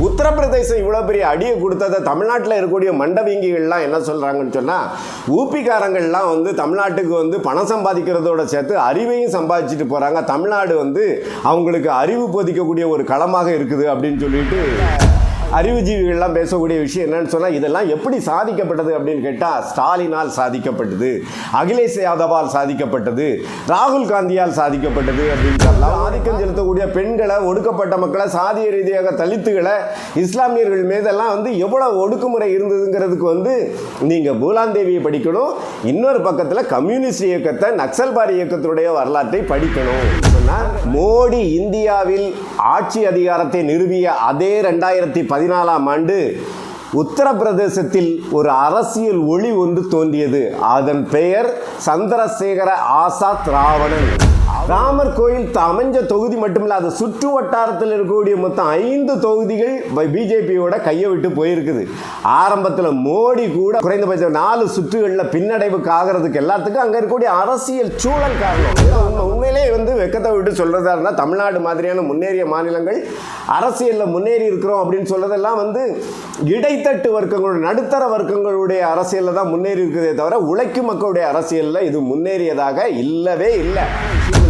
உத்தரப்பிரதேசம் இவ்வளோ பெரிய அடியை கொடுத்ததை தமிழ்நாட்டில் இருக்கக்கூடிய மண்டவீங்கிகள்லாம் என்ன சொல்கிறாங்கன்னு சொன்னால் ஊப்பிக்காரங்கள்லாம் வந்து தமிழ்நாட்டுக்கு வந்து பணம் சம்பாதிக்கிறதோட சேர்த்து அறிவையும் சம்பாதிச்சுட்டு போகிறாங்க தமிழ்நாடு வந்து அவங்களுக்கு அறிவு போதிக்கக்கூடிய ஒரு களமாக இருக்குது அப்படின்னு சொல்லிட்டு அறிவுஜீவிகள்லாம் பேசக்கூடிய விஷயம் என்னன்னு சொன்னால் இதெல்லாம் எப்படி சாதிக்கப்பட்டது அப்படின்னு கேட்டால் ஸ்டாலினால் சாதிக்கப்பட்டது அகிலேஷ் யாதவால் சாதிக்கப்பட்டது ராகுல் காந்தியால் சாதிக்கப்பட்டது அப்படின்னு சொல்லலாம் ஆதிக்கம் செலுத்தக்கூடிய பெண்களை ஒடுக்கப்பட்ட மக்களை சாதிய ரீதியாக தலித்துகளை இஸ்லாமியர்கள் மீதெல்லாம் வந்து எவ்வளோ ஒடுக்குமுறை இருந்ததுங்கிறதுக்கு வந்து நீங்கள் பூலாந்தேவியை படிக்கணும். இன்னொரு பக்கத்தில் கம்யூனிஸ்ட் இயக்கத்தை நக்சல்பாரி இயக்கத்துடைய வரலாற்றை படிக்கணும். சொன்னால் மோடி இந்தியாவில் ஆட்சி அதிகாரத்தை நிறுவிய அதே ரெண்டாயிரத்தி பதினாலாம் ஆண்டு உத்தரப்பிரதேசத்தில் ஒரு அரசியல் ஒளி ஒன்று தோன்றியது. அதன் பெயர் சந்திரசேகர ஆசாத் ராவணன். ராமர் கோயில் அமைஞ்ச தொகுதி மட்டுமில்ல அது சுற்று வட்டாரத்தில் இருக்கக்கூடிய மொத்தம் ஐந்து தொகுதிகள் பிஜேபியோட கையை விட்டு போயிருக்குது. ஆரம்பத்தில் மோடி கூட குறைந்தபட்சம் நாலு சுற்றுகளில் பின்னடைவுக்கு ஆகிறதுக்கு எல்லாத்துக்கும் அங்கே இருக்கக்கூடிய அரசியல் சூழல் காரணம். இது உண்மையிலே வந்து வெக்கத்தை விட்டு சொல்கிறதா இருந்தால் தமிழ்நாடு மாதிரியான முன்னேறிய மாநிலங்கள் அரசியலில் முன்னேறி இருக்கிறோம் அப்படின்னு சொல்றதெல்லாம் வந்து இடைத்தட்டு வர்க்கங்களுடைய நடுத்தர வர்க்கங்களுடைய அரசியலில் தான் முன்னேறி இருக்குதே தவிர உழைக்கும் மக்களுடைய அரசியலில் இது முன்னேறியதாக இல்லவே இல்லை.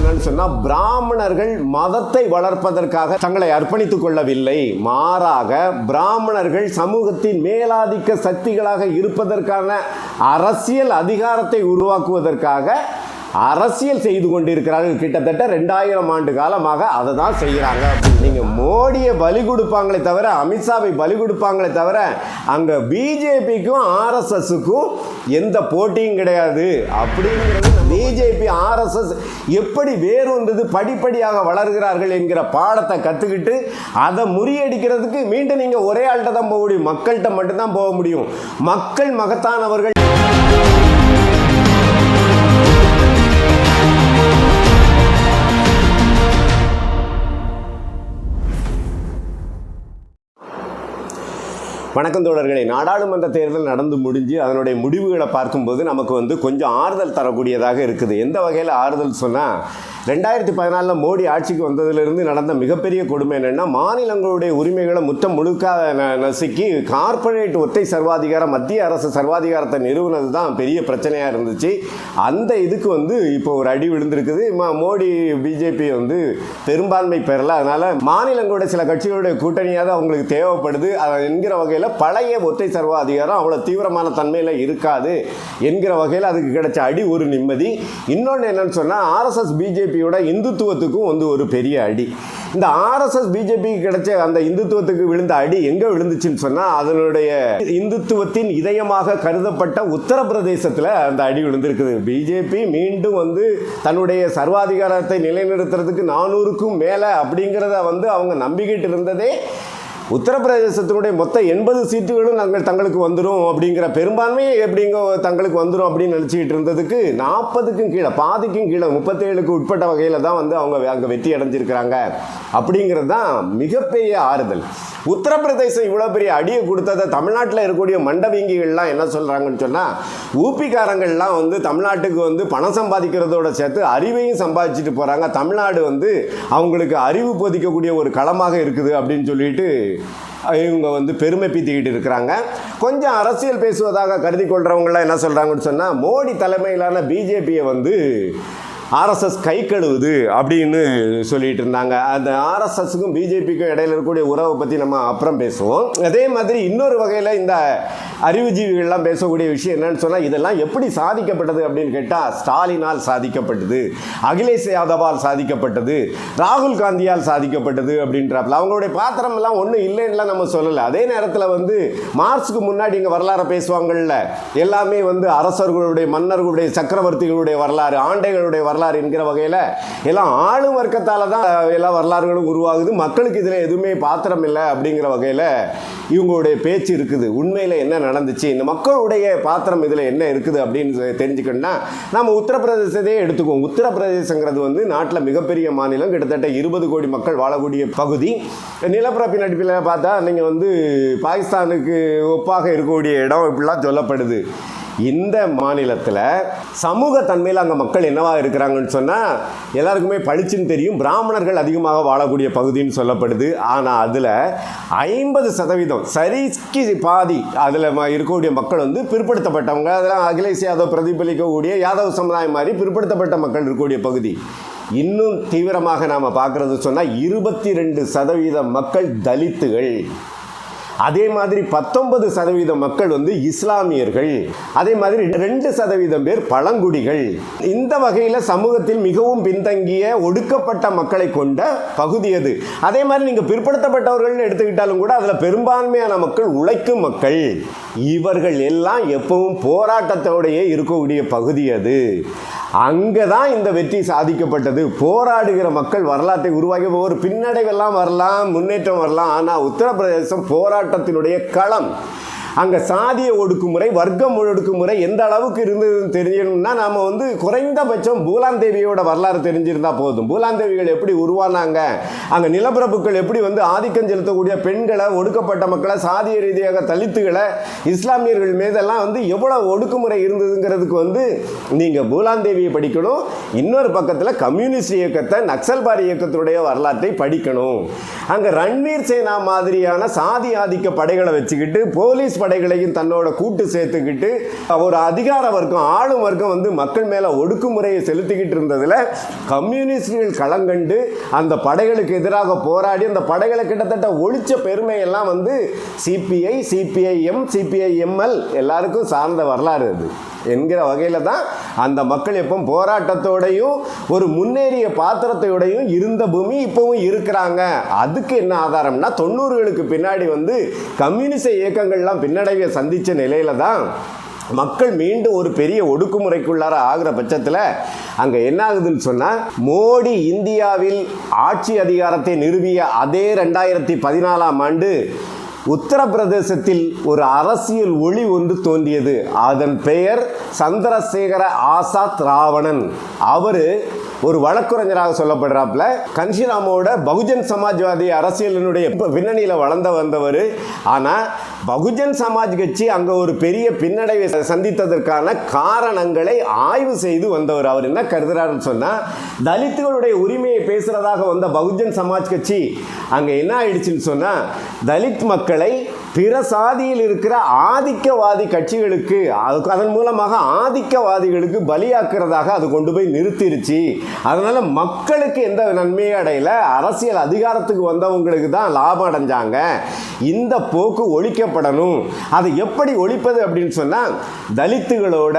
என்னன்னு சொன்னால் பிராமணர்கள் மதத்தை வளர்ப்பதற்காக தங்களை அர்ப்பணித்துக் கொள்ளவில்லை. மாறாக பிராமணர்கள் சமூகத்தின் மேலாதிக்க சக்திகளாக இருப்பதற்கான அரசியல் அதிகாரத்தை உருவாக்குவதற்காக அரசியல் செய்து கொண்டிருக்கிறார்கள். கிட்டத்தட்ட ரெண்டாயிரம் ஆண்டு காலமாக அதை தான் செய்கிறாங்க. நீங்கள் மோடியை பலி கொடுப்பாங்களே தவிர அமித்ஷாவை பலி கொடுப்பாங்களே தவிர அங்கே பிஜேபிக்கும் ஆர்எஸ்எஸ்க்கும் எந்த போட்டியும் கிடையாது. அப்படிங்கிறது பிஜேபி ஆர்எஸ்எஸ் எப்படி வேரூன்றது படிப்படியாக வளர்கிறார்கள் என்கிற பாடத்தை கற்றுக்கிட்டு அதை முறியடிக்கிறதுக்கு மீண்டும் நீங்கள் ஒரே ஆள்கிட்ட தான் போக முடியும். மக்கள்கிட்ட மட்டும்தான் போக முடியும். மக்கள் மகத்தானவர்கள் வணக்கம் தோழர்களே. நாடாளுமன்ற தேர்தல் நடந்து முடிஞ்சு அதனுடைய முடிவுகளை பார்க்கும்போது நமக்கு வந்து கொஞ்சம் ஆறுதல் தரக்கூடியதாக இருக்குது. எந்த வகையில் ஆறுதல் சொன்னால் ரெண்டாயிரத்தி பதினாலில் மோடி ஆட்சிக்கு வந்ததிலிருந்து நடந்த மிகப்பெரிய கொடுமை என்னென்னா மாநிலங்களுடைய உரிமைகளை முற்றம் முழுக்க ந- நசுக்கி கார்ப்பரேட் ஒத்தை சர்வாதிகாரம் மத்திய அரசு சர்வாதிகாரத்தை நிறுவனது தான் பெரிய பிரச்சனையாக இருந்துச்சு. அந்த இதுக்கு வந்து இப்போ ஒரு அடி விழுந்திருக்குது. மோடி பிஜேபி வந்து பெரும்பான்மை பெறல. அதனால் மாநிலங்களுடைய சில கட்சிகளுடைய கூட்டணியாக அவங்களுக்கு தேவைப்படுது. அதை என்கிற வகையில் பழைய ஒத்தை சர்வாதிகாரம் அவ்வளோ தீவிரமான தன்மையில் இருக்காது என்கிற வகையில் அதுக்கு கிடைச்ச அடி ஒரு நிம்மதி. இன்னொன்று என்னன்னு சொன்னால் ஆர்எஸ்எஸ் பிஜேபியோட இந்துத்துவத்துக்கும் வந்து ஒரு பெரிய அடி. இந்த ஆர்எஸ்எஸ் பிஜேபிக்கு கிடைச்ச அந்த இந்துத்துவத்துக்கு விழுந்த அடி எங்கே விழுந்துச்சுன்னு சொன்னால் அதனுடைய இந்துத்துவத்தின் இதயமாக கருதப்பட்ட உத்தரப்பிரதேசத்தில் அந்த அடி விழுந்திருக்குது. பிஜேபி மீண்டும் வந்து தன்னுடைய சர்வாதிகாரத்தை நிலைநிறுத்துறதுக்கு நானூறுக்கும் மேலே அப்படிங்கிறத வந்து அவங்க நம்பிக்கிட்டு இருந்ததே உத்தரப்பிரதேசத்தினுடைய மொத்த எண்பது சீட்டுகளும் நாங்கள் தங்களுக்கு வந்துடும் அப்படிங்கிற பெரும்பான்மையை எப்படிங்க தங்களுக்கு வந்துடும் அப்படின்னு நினச்சிக்கிட்டு இருந்ததுக்கு நாற்பதுக்கும் கீழே பாதிக்கும் கீழே முப்பத்தேழுக்கு உட்பட்ட வகையில் தான் வந்து அவங்க அங்கே வெற்றி அடைஞ்சிருக்கிறாங்க. அப்படிங்கிறது தான் மிகப்பெரிய ஆறுதல். உத்தரப்பிரதேசம் இவ்வளோ பெரிய அடியை கொடுத்ததை தமிழ்நாட்டில் இருக்கக்கூடிய மண்டவீங்கிகள்லாம் என்ன சொல்கிறாங்கன்னு சொன்னால் ஊப்பிக்காரங்கள்லாம் வந்து தமிழ்நாட்டுக்கு வந்து பணம் சம்பாதிக்கிறதோட சேர்த்து அறிவையும் சம்பாதிச்சுட்டு போகிறாங்க தமிழ்நாடு வந்து அவங்களுக்கு அறிவு போதிக்கக்கூடிய ஒரு களமாக இருக்குது அப்படின்னு சொல்லிட்டு இவங்க வந்து பெருமை பீத்திக்கிட்டு இருக்கிறாங்க. கொஞ்சம் அரசியல் பேசுவதாக கருதி கொள்கிறவங்களாம் என்ன சொல்கிறாங்கன்னு சொன்னால் மோடி தலைமையிலான பிஜேபியை வந்து ஆர்எஸ்எஸ் கை கழுவுது அப்படின்னு சொல்லிட்டு இருந்தாங்க. அந்த ஆர்எஸ்எஸ்க்கும் பிஜேபிக்கும் இடையில இருக்கக்கூடிய உறவை பற்றி நம்ம அப்புறம் பேசுவோம். அதே மாதிரி இன்னொரு வகையில் இந்த அறிவுஜீவிகள்லாம் பேசக்கூடிய விஷயம் என்னன்னு சொன்னால் இதெல்லாம் எப்படி சாதிக்கப்பட்டது அப்படின்னு கேட்டால் ஸ்டாலினால் சாதிக்கப்பட்டது அகிலேஷ் யாதவால் சாதிக்கப்பட்டது ராகுல் காந்தியால் சாதிக்கப்பட்டது அப்படின்றாப்புல. அவங்களுடைய பாத்திரம் எல்லாம் ஒன்றும் இல்லைன்னுலாம் நம்ம சொல்லலை. அதே நேரத்தில் வந்து மார்க்ஸுக்கு முன்னாடி இங்கே வரலாறை பேசுவாங்கள்ல. எல்லாமே வந்து அரசர்களுடைய மன்னர்களுடைய சக்கரவர்த்திகளுடைய வரலாறு ஆண்டைகளுடைய வரலாறு என்கிற வகையில் எல்லாம் ஆளும் வர்க்கத்தால் தான் எல்லா வரலாறுகளும் உருவாகுது. மக்களுக்கு இதில் எதுவுமே பாத்திரம் இல்லை அப்படிங்கிற வகையில் இவங்களுடைய பேச்சு இருக்குது. உண்மையில் என்ன நடந்துச்சு? இந்த மக்களுடைய பாத்திரம் இதில் என்ன இருக்குது அப்படின்னு தெரிஞ்சுக்கணும்னா நம்ம உத்தரப்பிரதேசத்தையே எடுத்துக்குவோம். உத்தரப்பிரதேசங்கிறது வந்து நாட்டில் மிகப்பெரிய மாநிலம். கிட்டத்தட்ட இருபது கோடி மக்கள் வாழக்கூடிய பகுதி. நிலப்பரப்பின் அடிப்பில் பார்த்தா நீங்கள் வந்து பாகிஸ்தானுக்கு ஒப்பாக இருக்கக்கூடிய இடம் இப்படிலாம் சொல்லப்படுது. இந்த மாநிலத்தில் சமூக தன்மையில் அங்கே மக்கள் என்னவா இருக்கிறாங்கன்னு சொன்னால் எல்லாருக்குமே பளிச்சுன்னு தெரியும். பிராமணர்கள் அதிகமாக வாழக்கூடிய பகுதின்னு சொல்லப்படுது. ஆனால் அதில் ஐம்பது சதவீதம் சரிக்கு பாதி அதில் இருக்கக்கூடிய மக்கள் வந்து பிற்படுத்தப்பட்டவங்க. அதெல்லாம் அகிலேஷ் யாதவ் பிரதிபலிக்கக்கூடிய யாதவ் சமுதாயம் மாதிரி பிற்படுத்தப்பட்ட மக்கள் இருக்கக்கூடிய பகுதி. இன்னும் தீவிரமாக நாம் பார்க்குறது சொன்னால் இருபத்தி ரெண்டு சதவீத மக்கள் தலித்துகள். அதே மாதிரி பத்தொன்பது சதவீத மக்கள் வந்து இஸ்லாமியர்கள். அதே மாதிரி ரெண்டு சதவீதம் பேர் பழங்குடிகள். இந்த வகையில் சமூகத்தில் மிகவும் பின்தங்கிய ஒடுக்கப்பட்ட மக்களை கொண்ட பகுதி அது அதே மாதிரி நீங்கள் பிற்படுத்தப்பட்டவர்கள்னு எடுத்துக்கிட்டாலும் கூட அதில் பெரும்பான்மையான மக்கள் உழைக்கும் மக்கள். இவர்கள் எல்லாம் எப்பவும் போராட்டத்தோடையே இருக்கக்கூடிய பகுதி அது. அங்கே தான் இந்த வெற்றி சாதிக்கப்பட்டது. போராடுகிற மக்கள் வரலாற்றை உருவாக்கி ஒரு பின்னடைவெல்லாம் வரலாம் முன்னேற்றம் வரலாம். ஆனால் உத்தரப்பிரதேசம் போராட்டத்தினுடைய களம் அங்கே சாதிய ஒடுக்குமுறை வர்க்கம் ஒடுக்குமுறை எந்த அளவுக்கு இருந்ததுன்னு தெரியணும்னா நாம் வந்து குறைந்தபட்சம் பூலாந்தேவியோட வரலாறு தெரிஞ்சிருந்தா போதும். பூலாந்தேவிகள் எப்படி உருவானாங்க? அங்கே நிலப்பிரபுக்கள் எப்படி வந்து ஆதிக்கம் செலுத்தக்கூடிய பெண்களை ஒடுக்கப்பட்ட மக்களை சாதிய ரீதியாக தலித்துகளை இஸ்லாமியர்கள் மீதெல்லாம் வந்து எவ்வளோ ஒடுக்குமுறை இருந்ததுங்கிறதுக்கு வந்து நீங்கள் பூலாந்தேவியை படிக்கணும். இன்னொரு பக்கத்தில் கம்யூனிஸ்ட் இயக்கத்தை நக்சல்பாரி இயக்கத்துடைய வரலாற்றை படிக்கணும். அங்கே ரன்வீர் சேனா மாதிரியான சாதி ஆதிக்க படைகளை வச்சுக்கிட்டு போலீஸ் படைகளையும் தன்னோட கூட்டு சேர்த்துக்கிட்டு ஒரு அதிகார வர்க்கம் ஆளும் வர்க்கம் வந்து மக்கள் மேலே ஒடுக்குமுறையை செலுத்திக்கிட்டு இருந்ததில் கம்யூனிஸ்டுகள் களங்கண்டு அந்த படைகளுக்கு எதிராக போராடி அந்த படைகளை கிட்டத்தட்ட ஒழிச்ச பெருமையெல்லாம் வந்து சிபிஐ சிபிஐஎம் சிபிஐஎம்எல் எல்லாருக்கும் சார்ந்த வரலாறு அது. என்கிற வகையில் தான் அந்த மக்கள் எப்போ போராட்டத்தோடையும் ஒரு முன்னேறிய பாத்திரத்தோடையும் இருந்த பூமி இப்போவும் இருக்கிறாங்க. அதுக்கு என்ன ஆதாரம்னா தொண்ணூறுகளுக்கு பின்னாடி வந்து கம்யூனிச இயக்கங்கள்லாம் பின்னடைவை சந்தித்த நிலையில தான் மக்கள் மீண்டும் ஒரு பெரிய ஒடுக்குமுறைக்குள்ளார ஆகிற பட்சத்தில் அங்கே என்ன ஆகுதுன்னு சொன்னால் மோடி இந்தியாவில் ஆட்சி அதிகாரத்தை நிறுவிய அதே ரெண்டாயிரத்தி பதினாலாம் ஆண்டு உத்தரப்பிரதேசத்தில் ஒரு அரசியல் ஒளி ஒன்று தோன்றியது. அதன் பெயர் சந்திரசேகர ஆசாத் ராவணன். அவர் ஒரு வழக்குரைஞராக சொல்லப்படுறாப்புல கன்ஷிராமோட பகுஜன் சமாஜ்வாதி அரசியலினுடைய பின்னணியில் வளர்ந்த வந்தவர். ஆனால் பகுஜன் சமாஜ் கட்சி அங்கே ஒரு பெரிய பின்னடைவை சந்தித்ததற்கான காரணங்களை ஆய்வு செய்து வந்தவர் அவர். என்ன கருதுறாருன்னு சொன்னால் தலித்துகளுடைய உரிமையை பேசுகிறதாக வந்த பகுஜன் சமாஜ் கட்சி. அங்கே என்ன ஆயிடுச்சுன்னு சொன்னால் தலித் மக்களை பிற சாதியில் இருக்கிற ஆதிக்கவாதி கட்சிகளுக்கு அதுக்கு அதன் மூலமாக ஆதிக்கவாதிகளுக்கு பலியாக்குறதாக அது கொண்டு போய் நிறுத்திருச்சு. அதனால மக்களுக்கு எந்த நன்மையும் அடையல. அரசியல் அதிகாரத்துக்கு வந்தவங்களுக்கு தான் லாபம் அடைஞ்சாங்க. இந்த போக்கு ஒழிக்கப்படணும். அதை எப்படி ஒழிப்பது அப்படின்னு சொன்னால் தலித்துகளோட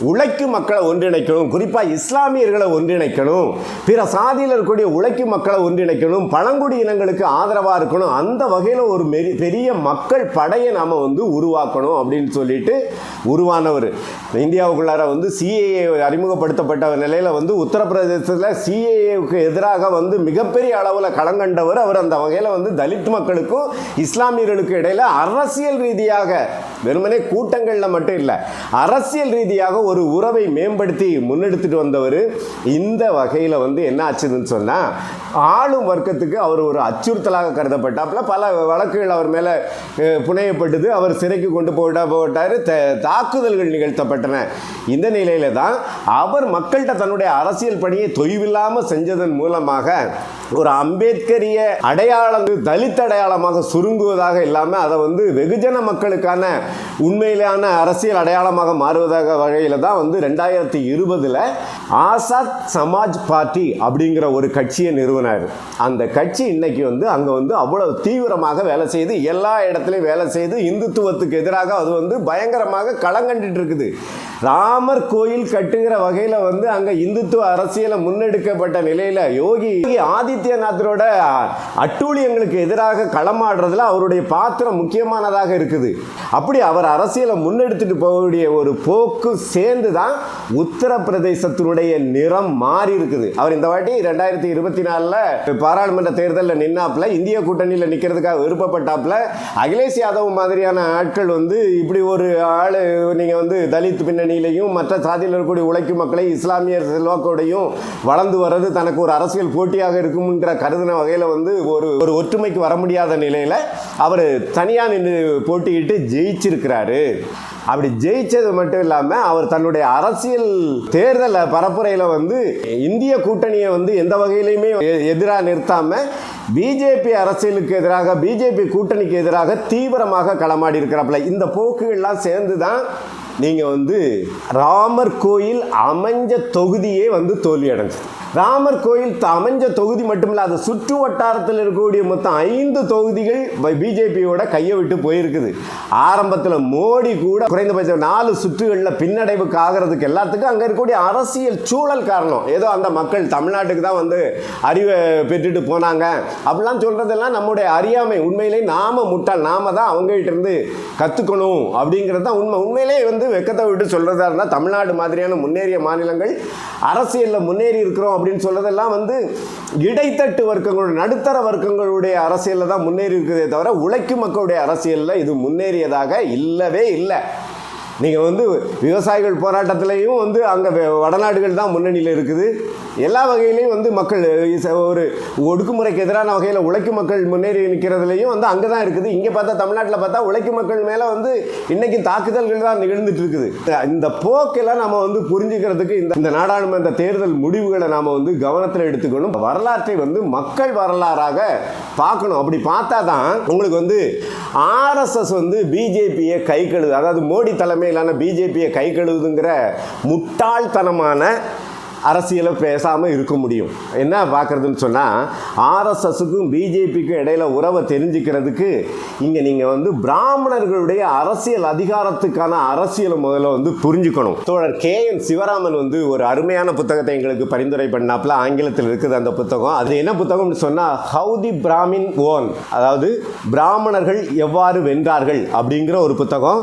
உழைக்கும் மக்களை ஒன்றிணைக்கணும். குறிப்பாக இஸ்லாமியர்களை ஒன்றிணைக்கணும். பிற சாதியில் இருக்கக்கூடிய உழைக்கும் மக்களை ஒன்றிணைக்கணும். பழங்குடி இனங்களுக்கு ஆதரவாக இருக்கணும். அந்த வகையில் ஒரு பெரிய மக்கள் படையை நாம் வந்து உருவாக்கணும் அப்படின்னு சொல்லிட்டு உருவானவர். இந்தியாவுக்குள்ளார வந்து சிஏஏ அறிமுகப்படுத்தப்பட்ட நிலையில் வந்து உத்தரப்பிரதேசத்தில் சிஏஏவுக்கு எதிராக வந்து மிகப்பெரிய அளவில் களங்கண்டவர் அவர் அந்த வகையில் வந்து தலித் மக்களுக்கும் இஸ்லாமியர்களுக்கும் இடையில் அரசியல் ரீதியாக வெறுமனே கூட்டங்களில் மட்டும் இல்லை அரசியல் ரீதியாக ஒரு உறவை மேம்படுத்தி முன்னெடுத்துட்டு வந்தவர் இந்த வகையில் வந்து என்ன ஆச்சுதுன்னு சொன்னால் ஆளும் வர்க்கத்துக்கு அவர் ஒரு அச்சுறுத்தலாக கருதப்பட்டாப்புல பல வழக்குகள் அவர் மேலே புனையப்பட்டது. அவர் சிறைக்கு கொண்டு போட போட்டார். தாக்குதல்கள் நிகழ்த்தப்பட்டன. இந்த நிலையில் தான் அவர் மக்கள்கிட்ட தன்னுடைய அரசியல் பணியை தொய்வில்லாமல் செஞ்சதன் மூலமாக ஒரு அம்பேத்கரிய அடையாளம் தலித் அடையாளமாக சுருங்குவதாக இல்லாமல் அதை வந்து வெகுஜன மக்களுக்கான உண்மையிலான அரசியல் அடையாளமாக மாறுவதாக வகையில் தான் வந்து ரெண்டாயிரத்தி இருபதில் ஆசாத் சமாஜ் பார்ட்டி அப்படிங்கிற ஒரு கட்சியை நிறுவனார். அந்த கட்சி இன்னைக்கு வந்து அங்கே வந்து அவ்வளவு தீவிரமாக வேலை செய்து எல்லா இடத்துலையும் வேலை செய்து இந்துத்துவத்துக்கு எதிராக அது வந்து பயங்கரமாக களங்கண்டு இருக்குது. ராமர் கோயில் கட்டுகிற வகையில் வந்து அங்கே இந்துத்துவ அரசியலை முன்னெடுக்கப்பட்ட நிலையில் யோகி ஆதித்யநாத்தரோட அட்டூழியங்களுக்கு எதிராக களமாடுறதுல அவருடைய பாத்திரம் முக்கியமானதாக இருக்குது. அப்படி அவர் அரசியலை முன்னெடுத்துட்டு போகக்கூடிய ஒரு போக்கு சேர்ந்து தான் உத்தரப்பிரதேசத்தினுடைய நிறம் மாறி இருக்குது அவர் இந்த வாட்டி ரெண்டாயிரத்தி இருபத்தி நாலில் பாராளுமன்ற தேர்தலில் நின்னாப்புல இந்திய கூட்டணியில் நிற்கிறதுக்காக விருப்பப்பட்டாப்புல அகிலேஷ் யாதவ் மாதிரியான ஆட்கள் வந்து இப்படி ஒரு ஆள் நீங்கள் வந்து தலித் பின்னணியிலையும் மற்ற சாதியில் இருக்கக்கூடிய உழைக்கும் மக்களை இஸ்லாமியர் செல்வாக்கோடையும் வளர்ந்து வர்றது தனக்கு ஒரு அரசியல் போட்டியாக இருக்கும்ன்ற கருதின வகையில் வந்து ஒரு ஒரு ஒற்றுமைக்கு வர முடியாத நிலையில் அவர் தனியாக நின்று போட்டியிட்டு ஜெயிச்சிருக்கிறாரு. அப்படி ஜெயிச்சது மட்டும் இல்லாமல் அவர் தன்னுடைய அரசியல் தேர்தல் பரப்புரையில் வந்து இந்திய கூட்டணியை வந்து எந்த வகையிலையுமே எதிராக நிறுத்தாமல் பிஜேபி அரசியலுக்கு எதிராக பிஜேபி கூட்டணிக்கு எதிராக தீவிரமாக களமாடி இருக்கிறாப்புல. இந்த போக்குகள்லாம் சேர்ந்து தான் நீங்கள் வந்து ராமர் கோயில் அமைஞ்ச தொகுதியே வந்து தோல்வி அடைஞ்சது ராமர் கோயில் த- அமைஞ்ச தொகுதி மட்டுமில்ல அது சுற்று வட்டாரத்தில் இருக்கக்கூடிய மொத்தம் ஐந்து தொகுதிகள் பிஜேபியோட கையை விட்டு போயிருக்குது. ஆரம்பத்தில் மோடி கூட குறைந்தபட்சம் நாலு சுற்றுகளில் பின்னடைவுக்கு ஆகிறதுக்கு எல்லாத்துக்கும் அங்கே இருக்கக்கூடிய அரசியல் சூழல் காரணம். ஏதோ அந்த மக்கள் தமிழ்நாட்டுக்கு தான் வந்து அறிவை பெற்றுட்டு போனாங்க. அப்படிலாம் சொல்கிறதெல்லாம் நம்முடைய அறியாமை. உண்மையிலே நாம முட்டாள். நாம தான் அவங்ககிட்ட இருந்து கற்றுக்கணும் அப்படிங்கிறது தான் உண்மை. உண்மையிலே வந்து வெக்கத்தை விட்டு சொல்கிறதா இருந்தால் தமிழ்நாடு மாதிரியான முன்னேறிய மாநிலங்கள் அரசியலில் முன்னேறி இருக்கிறோம் அப்படின்னு சொல்றதெல்லாம் வந்து இடைத்தட்டு வர்க்கங்களுடைய நடுத்தர வர்க்கங்களுடைய அரசியலில் தான் முன்னேறி இருக்குதே தவிர உழைக்கும் மக்களுடைய அரசியலில் இது முன்னேறியதாக இல்லவே இல்லை. நீங்கள் வந்து விவசாயிகள் போராட்டத்திலையும் வந்து அங்கே வடநாடுகள் தான் முன்னணியில் இருக்குது. எல்லா வகையிலையும் வந்து மக்கள் ஒரு ஒடுக்குமுறைக்கு எதிரான வகையில் உழைக்கும் மக்கள் முன்னேறி நிற்கிறதுலையும் வந்து அங்கே தான் இருக்குது. இங்கே பார்த்தா தமிழ்நாட்டில் பார்த்தா உழைக்கும் மக்கள் மேலே வந்து இன்றைக்கும் தாக்குதல்கள் தான் நிகழ்ந்துட்டு இருக்குது. இந்த போக்கெல்லாம் நம்ம வந்து புரிஞ்சுக்கிறதுக்கு இந்த இந்த நாடாளுமன்ற தேர்தல் முடிவுகளை நாம் வந்து கவனத்தில் எடுத்துக்கணும். வரலாற்றை வந்து மக்கள் வரலாறாக பார்க்கணும். அப்படி பார்த்தா தான் உங்களுக்கு வந்து ஆர்எஸ்எஸ் வந்து பிஜேபியை கை கழுது அதாவது மோடி தலைமையிலான பிஜேபியை கை கழுவுதுங்கிற முட்டாள்தனமான அரசியலை பேசாமல் இருக்க முடியும். என்ன பார்க்குறதுன்னு சொன்னால் ஆர்எஸ்எஸுக்கும் பிஜேபிக்கும் இடையில உறவை தெரிஞ்சுக்கிறதுக்கு இங்கே நீங்கள் வந்து பிராமணர்களுடைய அரசியல் அதிகாரத்துக்கான அரசியலை முதல்ல வந்து புரிஞ்சுக்கணும். தோழர் கே என் சிவராமன் வந்து ஒரு அருமையான புத்தகத்தை எங்களுக்கு பரிந்துரை பண்ணாப்புல. ஆங்கிலத்தில் இருக்குது அந்த புத்தகம். அது என்ன புத்தகம்னு சொன்னால் ஹவு தி பிராமின் ஓன் அதாவது பிராமணர்கள் எவ்வாறு வென்றார்கள் அப்படிங்கிற ஒரு புத்தகம்.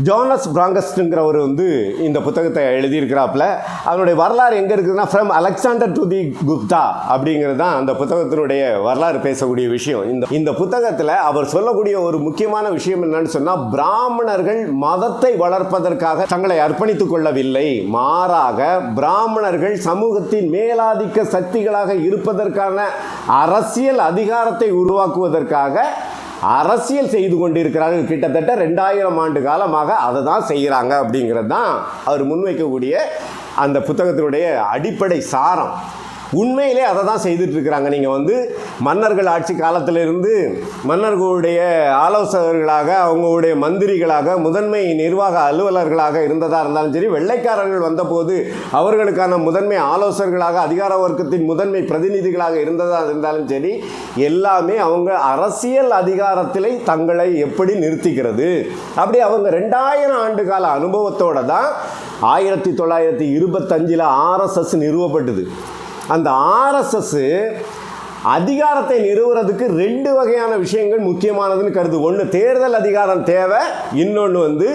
ஜோனஸ் பிராங்கஸ்டுங்கிறவர் வந்து இந்த புத்தகத்தை எழுதியிருக்கிறாப்புல. அதனுடைய வரலாறு எங்கே இருக்குதுன்னா from Alexander to the Gupta அப்படிங்கிறது தான் அந்த புத்தகத்தினுடைய வரலாறு பேசக்கூடிய விஷயம். இந்த இந்த புத்தகத்தில் அவர் சொல்லக்கூடிய ஒரு முக்கியமான விஷயம் என்னன்னு சொன்னால் பிராமணர்கள் மதத்தை வளர்ப்பதற்காக தங்களை அர்ப்பணித்துக் கொள்ளவில்லை. மாறாக பிராமணர்கள் சமூகத்தின் மேலாதிக்க சக்திகளாக இருப்பதற்கான அரசியல் அதிகாரத்தை உருவாக்குவதற்காக அரசியல் செய்து கொண்டிருக்கிறார்கள் கிட்டத்தட்ட ரெண்டாயிரம் ஆண்டு காலமாக அதை தான் செய்கிறாங்க அப்படிங்கிறது தான் அவர் முன்வைக்கக்கூடிய அந்த புத்தகத்தினுடைய அடிப்படை சாரம். உண்மையிலே அதை தான் செய்துட்டு இருக்கிறாங்க நீங்கள் வந்து மன்னர்கள் ஆட்சி காலத்திலிருந்து மன்னர்களுடைய ஆலோசகர்களாக அவங்களுடைய மந்திரிகளாக முதன்மை நிர்வாக அலுவலர்களாக இருந்ததாக இருந்தாலும் சரி வெள்ளைக்காரர்கள் வந்தபோது அவர்களுக்கான முதன்மை ஆலோசகர்களாக அதிகார வர்க்கத்தின் முதன்மை பிரதிநிதிகளாக இருந்ததாக இருந்தாலும் சரி எல்லாமே அவங்க அரசியல் அதிகாரத்திலே தங்களை எப்படி நிறுத்திக்கிறது? அப்படி அவங்க ரெண்டாயிரம் ஆண்டு கால அனுபவத்தோட தான் ஆயிரத்தி தொள்ளாயிரத்தி இருபத்தஞ்சில் ஆர்எஸ்எஸ் நிறுவப்பட்டது. அந்த ஆர்எஸ்எஸ்ஸு அதிகாரத்தை நிறுவுறதுக்கு ரெண்டு வகையான விஷயங்கள் முக்கியமானதுன்னு கருது. ஒன்று தேர்தல் அதிகாரம் தேவை. இன்னொன்று வந்து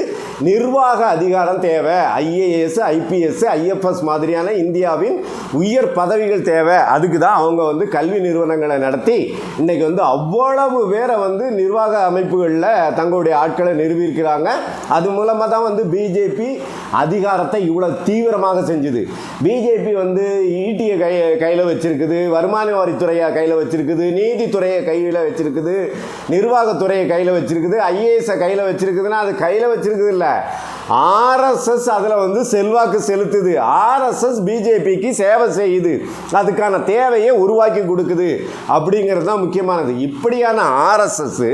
நிர்வாக அதிகாரம் தேவை. ஐஏஎஸ் ஐபிஎஸ் ஐஎஃப்எஸ் மாதிரியான இந்தியாவின் உயர் பதவிகள் தேவை. அதுக்கு தான் அவங்க வந்து கல்வி நிறுவனங்களை நடத்தி இன்றைக்கி வந்து அவ்வளவு பேரை வந்து நிர்வாக அமைப்புகளில் தங்களுடைய ஆட்களை நிறுவியிருக்கிறாங்க. அது மூலமாக தான் வந்து பிஜேபி அதிகாரத்தை இவ்வளோ தீவிரமாக செஞ்சுது. பிஜேபி வந்து ஈட்டியை கை கையில் வச்சிருக்குது. வருமான வரித்துறையாக கையில் வச்சிருக்குது நீதித்துறையை கையில் வச்சிருக்குது நிர்வாகத்துறையை கையில் வச்சிருக்குது ஐஏஎஸை கையில் வச்சிருக்குதுன்னா அது கையில் வச்சிருக்குது இல்லை. ஆர்எஸ்எஸ் அதில் வந்து செல்வாக்கு செலுத்துது. ஆர்எஸ்எஸ் பிஜேபிக்கு சேவை செய்யுது. அதுக்கான தேவையை உருவாக்கி கொடுக்குது அப்படிங்கிறது தான் முக்கியமானது. இப்படியான ஆர்எஸ்எஸ்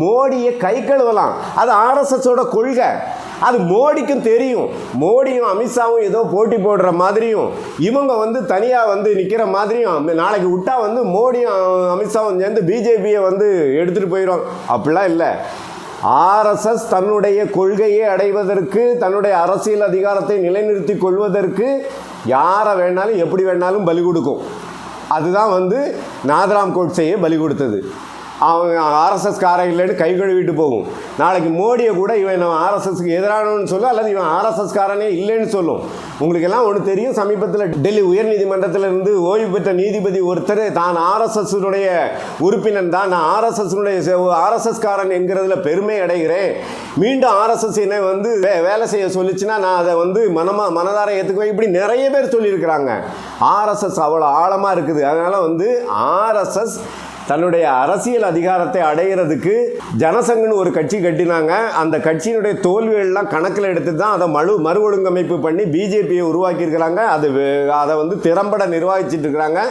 மோடியை கை கழுவலாம். அது ஆர்எஸ்எஸோட கொள்கை. அது மோடிக்கும் தெரியும். மோடியும் அமித்ஷாவும் ஏதோ போட்டி போடுற மாதிரியும் இவங்க வந்து தனியாக வந்து நிற்கிற மாதிரியும் நாளைக்கு விட்டா வந்து மோடியும் அமித்ஷாவும் சேர்ந்து பிஜேபியை வந்து எடுத்துகிட்டு போயிடும் அப்படிலாம் இல்லை. ஆர்எஸ்எஸ் தன்னுடைய கொள்கையை அடைவதற்கு தன்னுடைய அரசியல் அதிகாரத்தை நிலைநிறுத்தி கொள்வதற்கு யாரை வேணாலும் எப்படி வேணாலும் பலி கொடுக்கும். அதுதான் வந்து நாதராம் கோட்ஸையே பலி கொடுத்தது. அவன் ஆர்எஸ்எஸ் காரன் இல்லைன்னு கை கழுவிட்டு போகும். நாளைக்கு மோடியை கூட இவன் நம்ம ஆர்எஸ்எஸ்க்கு எதிரானவன்னு சொல்லும் அல்லது இவன் ஆர்எஸ்எஸ் காரனே இல்லைன்னு சொல்லும். உங்களுக்கு எல்லாம் ஒன்று தெரியும் சமீபத்தில் டெல்லி உயர்நீதிமன்றத்தில் இருந்து ஓய்வு பெற்ற நீதிபதி ஒருத்தர் தான் ஆர்எஸ்எஸ்னுடைய உறுப்பினர் தான் நான் ஆர்எஸ்எஸ்னுடைய ஆர்எஸ்எஸ் காரன் என்கிறதுல பெருமை அடைகிறேன். மீண்டும் ஆர்எஸ்எஸ் என்னை வந்து வே- வேலை செய்ய சொல்லிச்சுன்னா நான் அதை வந்து மனமா மனதார ஏற்றுக்குவேன் இப்படி நிறைய பேர் சொல்லியிருக்கிறாங்க. ஆர்எஸ்எஸ் அவ்வளோ ஆழமாக இருக்குது. அதனால் வந்து ஆர்எஸ்எஸ் தன்னுடைய அரசியல் அதிகாரத்தை அடையிறதுக்கு ஜனசங்கன்னு ஒரு கட்சி கட்டினாங்க. அந்த கட்சியினுடைய தோல்விகள்லாம் கணக்கில் எடுத்து தான் அதை மறு மறு ஒழுங்கமைப்பு பண்ணி பிஜேபியை உருவாக்கியிருக்கிறாங்க. அது அதை வந்து திறம்பட நிர்வகிச்சிட்டு இருக்கிறாங்க.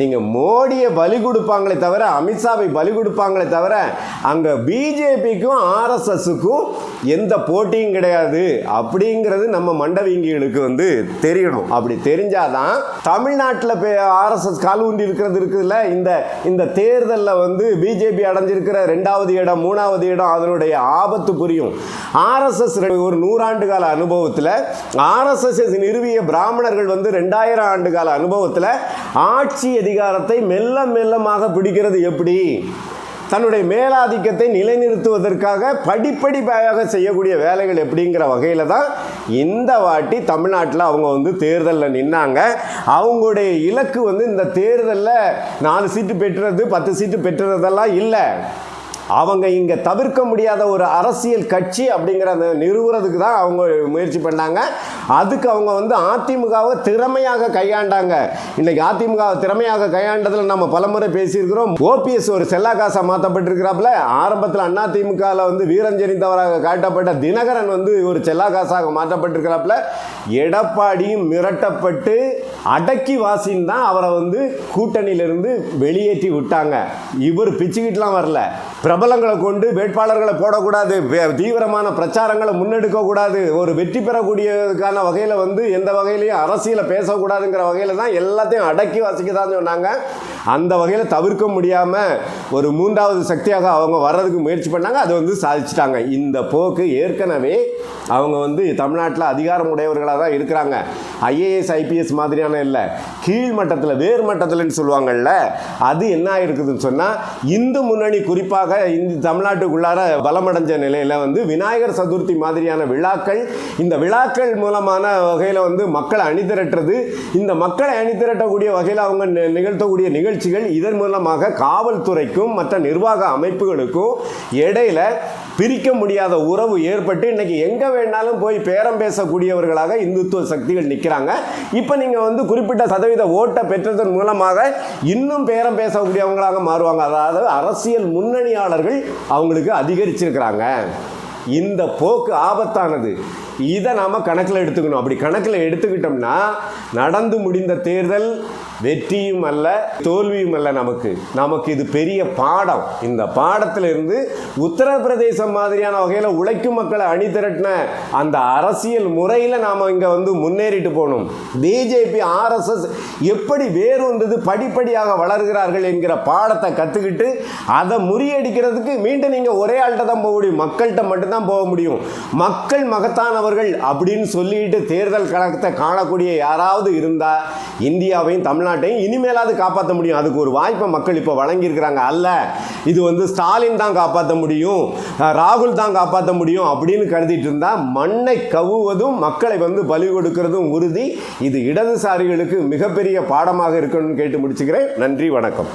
நீங்கள் மோடியை பலி கொடுப்பாங்களே தவிர அமித்ஷாவை பலி கொடுப்பாங்களே தவிர அங்கே பிஜேபிக்கும் ஆர்எஸ்எஸுக்கும் எந்த போட்டியும் கிடையாது. அப்படிங்கிறது நம்ம மண்டவீங்கிகளுக்கு வந்து தெரியணும். அப்படி தெரிஞ்சாதான் தமிழ்நாட்டில் ஆர்எஸ்எஸ் கால் ஊன்றி இருக்கிறது இருக்குதுல்ல? இந்த இந்த தேர் தேர்தலில் வந்து பிஜேபி அடைஞ்சிருக்கிற ரெண்டாவது இடம் மூணாவது இடம் அதனுடைய ஆபத்து புரியும். ஆர்எஸ்எஸ் ஒரு நூறாண்டு கால அனுபவத்தில் ஆர்எஸ்எஸ் நிறுவிய பிராமணர்கள் வந்து ரெண்டாயிரம் ஆண்டு கால அனுபவத்தில் ஆட்சி அதிகாரத்தை மெல்ல மெல்லமாக பிடிக்கிறது எப்படி? தன்னுடைய மேலாதிக்கத்தை நிலைநிறுத்துவதற்காக படிப்படியாக செய்யக்கூடிய வேலைகள் எப்படிங்கிற வகையில் தான் இந்த வாட்டி தமிழ்நாட்டில் அவங்க வந்து தேர்தலில் நின்னாங்க. அவங்களுடைய இலக்கு வந்து இந்த தேர்தலில் நாலு சீட்டு பெற்றுறது பத்து சீட்டு பெற்றுறதெல்லாம் இல்லை. அவங்க இங்கே தவிர்க்க முடியாத ஒரு அரசியல் கட்சி அப்படிங்கிற அந்த நிறுவுறதுக்கு தான் அவங்க முயற்சி பண்ணாங்க. அதுக்கு அவங்க வந்து அதிமுகவை திறமையாக கையாண்டாங்க. இன்னைக்கு அதிமுகவை திறமையாக கையாண்டதில் நம்ம பலமுறை பேசியிருக்கிறோம். ஓபிஎஸ் ஒரு செல்லாகாஷாக மாற்றப்பட்டிருக்கிறாப்புல ஆரம்பத்தில் அதிமுகவில் வந்து வீரஞ்செறிந்தவராக காட்டப்பட்ட தினகரன் வந்து ஒரு செல்லா காசாக மாற்றப்பட்டிருக்கிறாப்புல. எடப்பாடியும் மிரட்டப்பட்டு அடக்கி வாசின்னு தான் அவரை வந்து கூட்டணியிலிருந்து வெளியேற்றி விட்டாங்க. இவர் பிச்சுக்கிட்டுலாம் வரல. பிரபலங்களை கொண்டு வேட்பாளர்களை போடக்கூடாது. தீவிரமான பிரச்சாரங்களை முன்னெடுக்க கூடாது ஒரு வெற்றி பெறக்கூடியதுக்கான வகையில் வந்து எந்த வகையிலையும் அரசியலை பேசக்கூடாதுங்கிற வகையில் தான் எல்லாத்தையும் அடக்கி வாசிக்க தான் சொன்னாங்க. அந்த வகையில் தவிர்க்க முடியாமல் ஒரு மூன்றாவது சக்தியாக அவங்க வர்றதுக்கு முயற்சி பண்ணாங்க. அது வந்து சாதிச்சிட்டாங்க. இந்த போக்கு ஏற்கனவே அவங்க வந்து தமிழ்நாட்டில் அதிகாரம் உடையவர்களாக தான் இருக்கிறாங்க. ஐஏஎஸ் ஐபிஎஸ் மாதிரியான இல்லை. கீழ் மட்டத்தில் வேர் மட்டத்தில்னு சொல்லுவாங்கல்ல. அது என்ன ஆயிருக்குதுன்னு சொன்னால் இந்து முன்னணி குறிப்பாக இந்த தமிழ்நாட்டுக்குள்ளார பலமடைஞ்ச நிலையில் வந்து விநாயகர் சதுர்த்தி மாதிரியான விழாக்கள் இந்த விழாக்கள் மூலமான வகையில் வந்து மக்களை அணிதிரட்டுறது இந்த மக்களை அணிதிரட்டக்கூடிய வகையில் அவங்க நிகழ்த்தக்கூடிய நிகழ்ச்சிகள் இதன் மூலமாக காவல்துறைக்கும் மற்ற நிர்வாக அமைப்புகளுக்கும் இடையில பிரிக்க முடியாத உறவு ஏற்பட்டு இன்னைக்கு எங்கே வேணாலும் போய் பேரம் பேசக்கூடியவர்களாக இந்துத்துவ சக்திகள் நிற்கிறாங்க இப்போ நீங்கள் வந்து குறிப்பிட்ட சதவீத ஓட்டை பெற்றதன் மூலமாக இன்னும் பேரம் பேசக்கூடியவங்களாக மாறுவாங்க. அதாவது அரசியல் முன்னணியாளர்கள் அவங்களுக்கு அதிகரிச்சிருக்கிறாங்க. இந்த போக்கு ஆபத்தானது. இதை நாம் கணக்கில் எடுத்துக்கணும். அப்படி கணக்கில் எடுத்துக்கிட்டோம்னா நடந்து முடிந்த தேர்தல் வெற்றியும் அல்ல தோல்வியும் அல்ல நமக்கு. நமக்கு இது பெரிய பாடம். இந்த பாடத்திலிருந்து உத்தரப்பிரதேசம் மாதிரியான வகையில் உழைக்கும் மக்களை அணிதிரட்டின அந்த அரசியல் முறையில் நாம் இங்கே வந்து முன்னேறிட்டு போகணும். பிஜேபி ஆர்எஸ்எஸ் எப்படி வேரூன்றது படிப்படியாக வளர்கிறார்கள் என்கிற பாடத்தை கற்றுக்கிட்டு அதை முறியடிக்கிறதுக்கு மீண்டும் நீங்கள் ஒரே ஆள்கிட்ட தான் போக முடியும். மக்கள்கிட்ட மட்டும்தான் போக முடியும். மக்கள் மகத்தானவர்கள் அப்படின்னு சொல்லிட்டு தேர்தல் கழகத்தை காணக்கூடிய யாராவது இருந்தால் இந்தியாவையும் தமிழ்நாட்டையும் இனிமேலாவது காப்பாற்ற முடியும். அதுக்கு ஒரு வாய்ப்பை மக்கள் இப்போ வழங்கியிருக்கிறாங்க. அல்ல இது வந்து ஸ்டாலின் தான் காப்பாற்ற முடியும் ராகுல் தான் காப்பாற்ற முடியும் அப்படின்னு கருதிட்டு இருந்தால் மண்ணை கவுவதும் மக்களை வந்து பலி கொடுக்கிறதும் உறுதி. இது இடதுசாரிகளுக்கு மிகப்பெரிய பாடமாக இருக்கணும்னு கேட்டு முடிச்சுக்கிறேன். நன்றி வணக்கம்.